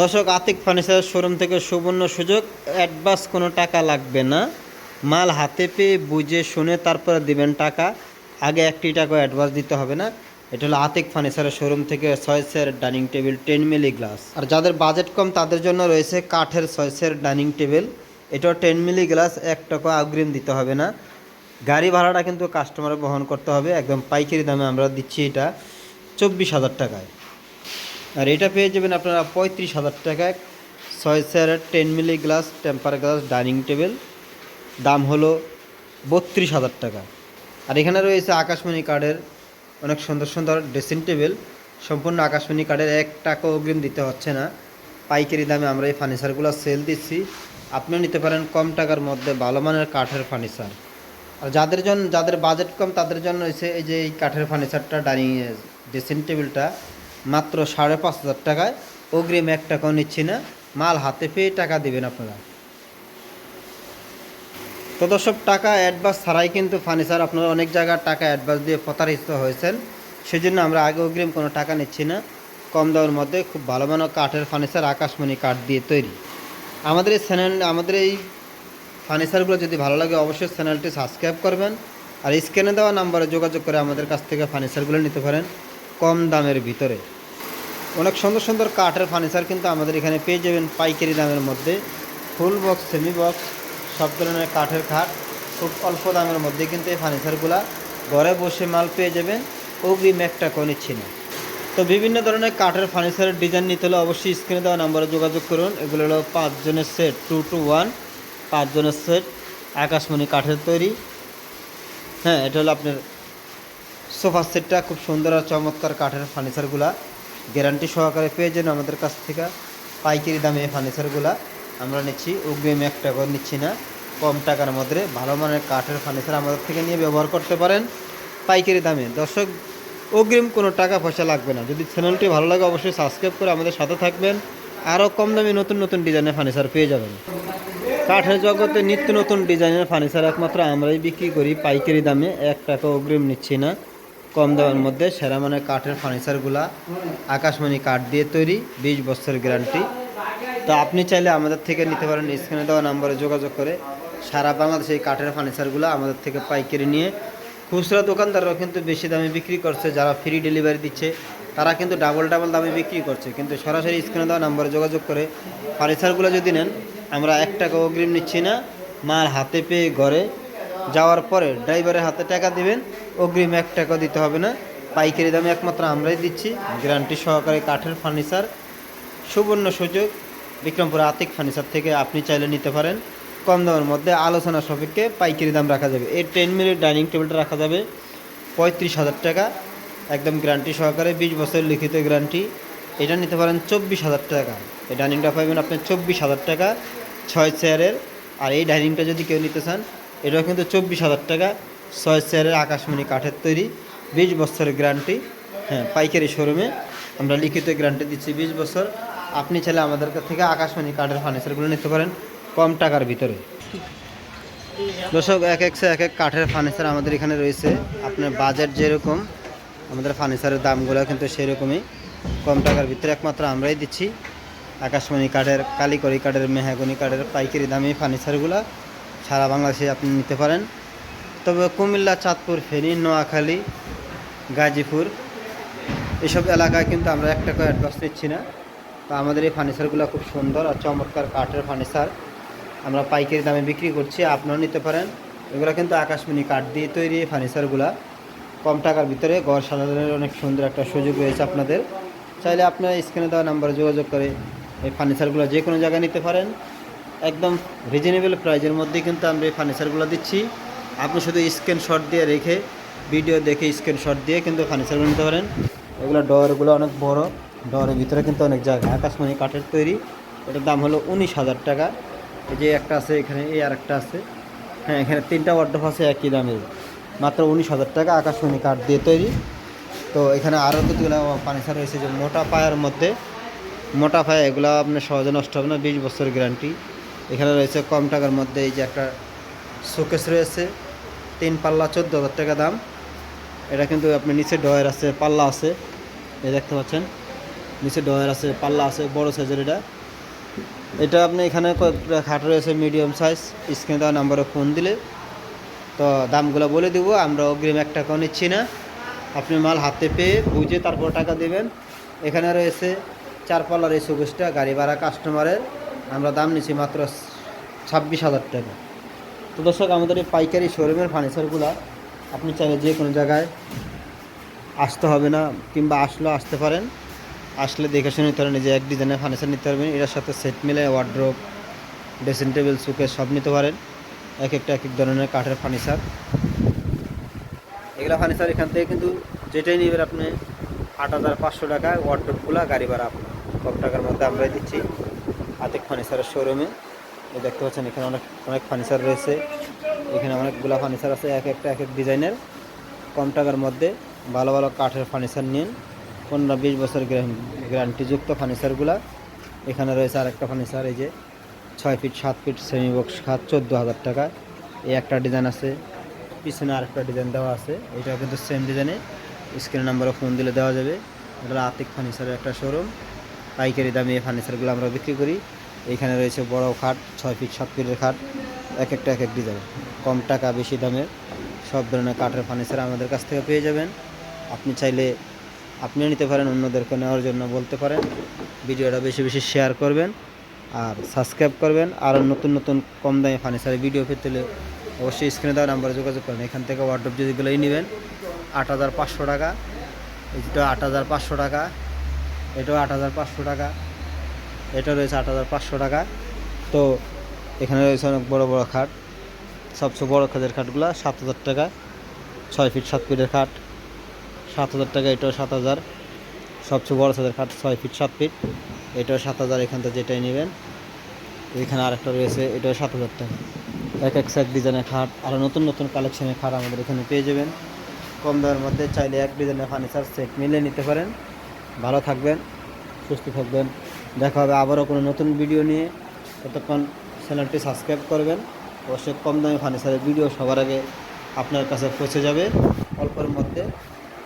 দর্শক, Atik furniture showroom থেকে সুবর্ণ সুযোগ। অ্যাডভান্স কোনো টাকা লাগবে না। মাল হাতে পেয়ে বুঝে শুনে তারপরে দিবেন টাকা। আগে একটি টাকা অ্যাডভান্স দিতে হবে না। এটা হলো আতিক ফার্নিচারের শোরুম থেকে ছয় সের dining table, ten milli glass. আর যাদের বাজেট কম, তাদের জন্য রয়েছে কাঠের ছয় সের ডাইনিং টেবিল। এটাও টেন মিলি গ্লাস, এক টাকা অগ্রিম দিতে হবে না। গাড়ি ভাড়াটা কিন্তু কাস্টমার বহন করতে হবে। একদম পাইকারি দামে আমরা দিচ্ছি এটা চব্বিশ হাজার টাকায়। আর এটা পেয়ে যাবেন আপনারা পঁয়ত্রিশ হাজার টাকায়। ছয় চেয়ারের ten milli glass temper glass dining table দাম হলো বত্রিশ হাজার টাকা। আর এখানে রয়েছে আকাশমণি কার্ডের অনেক সুন্দর সুন্দর ড্রেসিং টেবিল সম্পূর্ণ আকাশমণি কার্ডের এক টাকা অগ্রিম দিতে হচ্ছে না। পাইকারি দামে আমরা এই ফার্নিচারগুলো সেল দিচ্ছি। আপনিও নিতে পারেন কম টাকার মধ্যে ভালো মানের কাঠের ফার্নিচার। আর যাদের জন্য যাদের বাজেট কম, তাদের জন্য হচ্ছে এই যে এই কাঠের ফার্নিচারটা ডাইনিং ড্রেসিং টেবিলটা মাত্র সাড়ে পাঁচ হাজার টাকায় অগ্রিম এক টাকাও নিচ্ছি না। মাল হাতে পেয়ে টাকা দেবেন আপনারা। তো দর্শক, টাকা অ্যাডভান্স ছাড়াই কিন্তু ফার্নিচার আপনারা অনেক জায়গার টাকা অ্যাডভান্স দিয়ে প্রতারিত হয়েছেন। সেজন্য আমরা আগে অগ্রিম কোনো টাকা নিচ্ছি না। কম দামের মধ্যে খুব ভালো মানের কাঠের ফার্নিচার আকাশমণি কাঠ দিয়ে তৈরি। আমাদের এই চ্যানেল আমাদের এই ফার্নিচারগুলো যদি ভালো লাগে অবশ্যই চ্যানেলটি সাবস্ক্রাইব করবেন। আর স্ক্রিনে দেওয়া নাম্বারে যোগাযোগ করে আমাদের কাছ থেকে ফার্নিচারগুলো নিতে পারেন। কম দামের ভিতরে। অনেক সুন্দর সুন্দর কাঠের ফার্নিচার কিন্তু আমাদের এখানে পেয়ে যাবেন পাইকারি দামের মধ্যে। ফুল বক্স সেমি বক্স সব ধরনের কাঠের খাট, খুব অল্প দামের মধ্যে কিন্তু এই ফার্নিচারগুলো ঘরে বসে মাল পেয়ে যাবেন অগ্রিম একটা নিচ্ছি না। তো বিভিন্ন ধরনের কাঠের ফার্নিচারের ডিজাইন নিতে হলে অবশ্যই স্ক্রিনে দেওয়া নাম্বারে যোগাযোগ করুন। এগুলো হলো পাঁচজনের সেট টু টু ওয়ান পাঁচজনের সেট আকাশমণি কাঠের তৈরি। হ্যাঁ এটা হলো আপনার সোফা সেটটা খুব সুন্দর আর চমৎকার কাঠের ফার্নিচারগুলা। গ্যারান্টি সহকারে পেয়ে যান আমাদের কাছ থেকে পাইকারি দামে এই ফার্নিচারগুলা আমরা নিচ্ছি। অগ্রিম এক টাকা নিচ্ছি না। কম টাকার মধ্যে ভালো মানের কাঠের ফার্নিচার আমাদের থেকে নিয়ে ব্যবহার করতে পারেন পাইকারি দামে। দর্শক, অগ্রিম কোনো টাকা পয়সা লাগবে না। যদি চ্যানেলটি ভালো লাগে অবশ্যই সাবস্ক্রাইব করে আমাদের সাথে থাকবেন। আরও কম দামে নতুন নতুন ডিজাইনের ফার্নিচার পেয়ে যাবেন। কাঠের জগতে নিত্য নতুন ডিজাইনের ফার্নিচার একমাত্র আমরাই বিক্রি করি। পাইকারি দামে এক টাকা অগ্রিম নিচ্ছি না। কম দামের মধ্যে সেরা মানে কাঠের ফার্নিচারগুলা আকাশমণি কাঠ দিয়ে তৈরি, বিশ বছরের গ্যারান্টি। তো আপনি চাইলে আমাদের থেকে নিতে পারেন, স্ক্রিনে দেওয়া নম্বরে যোগাযোগ করে সারা বাংলাদেশে এই কাঠের ফার্নিচারগুলো আমাদের থেকে পাইকারি নিয়ে খুচরা দোকানদাররাও কিন্তু বেশি দামে বিক্রি করছে, যারা ফ্রি ডেলিভারি দিচ্ছে, তারা কিন্তু ডাবল ডাবল দামে বিক্রি করছে। কিন্তু সরাসরি স্ক্রিনে দেওয়া নম্বরে যোগাযোগ করে ফার্নিচারগুলো যদি নেন, আমরা এক টাকা অগ্রিম নিচ্ছি না। মার হাতে পেয়ে ঘরে যাওয়ার পরে ড্রাইভারের হাতে টাকা দিবেন, অগ্রিম এক টাকা দিতে হবে না। পাইকারি দামে একমাত্র আমরাই দিচ্ছি। গ্যারান্টি সহকারে কাঠের ফার্নিচার, সুবর্ণ সুযোগ, বিক্রমপুর আতিক ফার্নিচার থেকে আপনি চাইলে নিতে পারেন। কম দামের মধ্যে আলোচনা সাপেক্ষে পাইকারি দাম রাখা যাবে। এই টেন মিনিট ডাইনিং টেবিলটা রাখা যাবে পঁয়ত্রিশ হাজার টাকা। একদম গ্যারান্টি সহকারে বিশ বছরের লিখিত গ্যারান্টি। এটা নিতে পারেন চব্বিশ হাজার টাকা। এই ডাইনিংটা পাবেন আপনি চব্বিশ হাজার টাকা, ছয় চেয়ারের। আর এই ডাইনিংটা যদি কেউ নিতে চান এটাও কিন্তু চব্বিশ হাজার টাকা। ছয় চেয়ারের আকাশমণি কাঠের তৈরি, বিশ বছরের গ্যারান্টি। হ্যাঁ পাইকারি শোরুমে আমরা লিখিত গ্যারান্টি দিচ্ছি বিশ বছর। আপনি চাইলে আমাদের কাছ থেকে আকাশমণি কাঠের ফার্নিচারগুলো নিতে পারেন কম টাকার ভিতরে। দর্শক, এক এক এক এক কাঠের ফার্নিচার আমাদের এখানে রয়েছে। আপনার বাজেট যেরকম, আমাদের ফার্নিচারের দামগুলো কিন্তু সেরকমই। কম টাকার ভিতরে একমাত্র আমরাই দিচ্ছি। আকাশমণি কাঠের কালিকরি কাঠের, মেহাগনি কাঠের পাইকারি দামি ফার্নিচারগুলো। সারা বাংলাদেশে আপনি নিতে পারেন। তবে কুমিল্লা, চাঁদপুর, ফেনী, নোয়াখালী, গাজীপুর এসব এলাকায় কিন্তু আমরা একটা করে অ্যাডভান্স নিচ্ছি না। তো আমাদের এই ফার্নিচারগুলো খুব সুন্দর আর চমৎকার কাঠের ফার্নিচার। আমরা পাইকারি দামে বিক্রি করছি আপনারাও নিতে পারেন। এগুলো কিন্তু আকাশমণি কাঠ দিয়ে তৈরি এই ফার্নিচারগুলো। কম টাকার ভিতরে ঘর সাজানোর অনেক সুন্দর একটা সুযোগ রয়েছে আপনাদের। চাইলে আপনারা স্ক্রিনে দেওয়া নাম্বারে যোগাযোগ করে এই ফার্নিচারগুলো যে কোনো জায়গায় নিতে পারেন। একদম রিজনেবল প্রাইজের মধ্যে কিন্তু আমরা এই ফার্নিচারগুলো দিচ্ছি। আপনি শুধু স্ক্রিনশট দিয়ে রেখে ভিডিও দেখে স্ক্রিনশট দিয়ে কিন্তু ফার্নিচারগুলো নিতে পারেন। এগুলো ডরগুলো অনেক বড়। ডরের ভিতরে কিন্তু অনেক জায়গা, আকাশমণি কাঠের তৈরি। এটার দাম হলো উনিশ হাজার টাকা। এই যে একটা আছে, এখানে এই আর একটা আছে। হ্যাঁ এখানে তিনটা ওয়ার্ডরোব আছে একই দামের। মাত্র উনিশ হাজার টাকা আকাশমণি কাঠ দিয়ে তৈরি। তো এখানে আরও দুগুলো ফার্নিচার রয়েছে যে মোটা পায়ের মধ্যে। মোটা পায়ে এগুলো আপনার সহজে নষ্ট হবে না, বিশ বছর গ্যারান্টি এখানে রয়েছে কম টাকার মধ্যে এই যে একটা শোকেস রয়েছে। তিন পাল্লা চোদ্দ হাজার টাকা দাম। এটা কিন্তু আপনি নিচে ডয়ের আছে, পাল্লা আছে। এই দেখতে পাচ্ছেন, নিচে ডয়ার আছে, পাল্লা আছে, বড় সাইজের এটা। এটা আপনি এখানে কয়েকটা খাট রয়েছে, মিডিয়াম সাইজ, স্ক্রিনে দেওয়া নাম্বারে ফোন দিলে। তো দামগুলো বলে দেবো, আমরা অগ্রিম এক টাকাও নিচ্ছি না। আপনি মাল হাতে পেয়ে বুঝে তারপর টাকা দেবেন। এখানে রয়েছে চার পাল্লার এই শোকেসটা, গাড়ি ভাড়া কাস্টমারের আমরা দাম নিচ্ছি মাত্র ছাব্বিশ হাজার টাকা। তো দর্শক, আমাদের এই পাইকারি শোরুমের ফার্নিচারগুলো আপনি চাইলে যে কোনো জায়গায় আসতে হবে না, কিংবা আসলেও আসতে পারেন। আসলে দেখে শুনে নিতে পারেন যে এক ডিজাইনের ফার্নিচার নিতে পারবেন। এটার সাথে সেট মিলে ওয়ার্ড্রোপ ড্রেসিং টেবিল সুকেস সব নিতে পারেন। এক একটা এক এক ধরনের কাঠের ফার্নিচার। এগুলো ফার্নিচার এখান থেকে কিন্তু যেটাই নেবেন আপনি আট হাজার পাঁচশো টাকা ওয়ার্ড্রোপগুলো গাড়ি ভাড়া আপনার কম টাকার মধ্যে আমরাই দিচ্ছি। আতিক ফার্নিচারের শোরুমে এই দেখতে পাচ্ছেন, এখানে অনেক অনেক ফার্নিচার রয়েছে। এখানে অনেকগুলো ফার্নিচার আছে, এক একটা, এক এক ডিজাইনের। কম টাকার মধ্যে ভালো ভালো কাঠের ফার্নিচার নিন। পনেরো, বিশ বছর গ্যারান্টিযুক্ত ফার্নিচারগুলো এখানে রয়েছে আরেকটা ফার্নিচার এই যে ছয় ফিট, সাত ফিট সেমি বক্স খাত চোদ্দ হাজার টাকা। এই একটা ডিজাইন আছে। পিছনে আরেকটা ডিজাইন দেওয়া আছে। এটা কিন্তু সেম ডিজাইনে স্ক্রিন নাম্বারে ফোন দিলে দেওয়া যাবে। এটা আতিক ফার্নিচারের একটা শোরুম পাইকারি দামে এই ফার্নিচারগুলো আমরা বিক্রি করি। এইখানে রয়েছে বড় খাট, ছয় ফিট সাত ফিটের খাট, এক একটা এক এক ডিজাইন কম টাকা বেশি দামের সব ধরনের কাঠের ফার্নিচার আমাদের কাছ থেকে পেয়ে যাবেন। আপনি চাইলে আপনিও নিতে পারেন অন্যদেরকে নেওয়ার জন্য বলতে পারেন। ভিডিওটা বেশি বেশি শেয়ার করবেন আর সাবস্ক্রাইব করবেন। আর নতুন নতুন কম দামে ফার্নিচারের ভিডিও পেতে হলে অবশ্যই স্ক্রিনে দেওয়া নাম্বারে যোগাযোগ করেন এখান থেকে ওয়ার্ড্রপ যেগুলোই নেবেন, আট হাজার পাঁচশো টাকা। এটা আট হাজার পাঁচশো টাকা। এটাও আট হাজার পাঁচশো টাকা, এটা রয়েছে আট হাজার পাঁচশো টাকা। তো এখানে রয়েছে অনেক বড় বড় খাট, সবচেয়ে বড় খাটের খাটগুলো সাত হাজার টাকা, ছয় ফিট সাত ফিটের খাট, সাত হাজার টাকা, এটাও সাত হাজার। সবচেয়ে বড় সাইজের খাট ছয় ফিট সাত ফিট, এটাও সাত হাজার, এখান থেকে যেটাই নেবেন। এখানে আরেকটা রয়েছে, এটাও সাত হাজার টাকা। এক এক সাইড ডিজাইনের খাট আরও নতুন নতুন কালেকশনের খাট আমাদের এখানে পেয়ে যাবেন। কম দামের মধ্যে চাইলে এক ডিজাইনের ফার্নিচার সেট মিলে নিতে পারেন। ভালো থাকবেন, সুস্থ থাকবেন। দেখা হবে আবারও কোনো নতুন ভিডিও নিয়ে। ততক্ষণ চ্যানেলটি সাবস্ক্রাইব করবেন। অবশ্যই কম দামে ফার্নিচারের ভিডিও সবার আগে আপনার কাছে পৌঁছে যাবে। অল্পের মধ্যে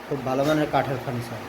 খুব ভালো মানের কাঠের ফার্নিচার।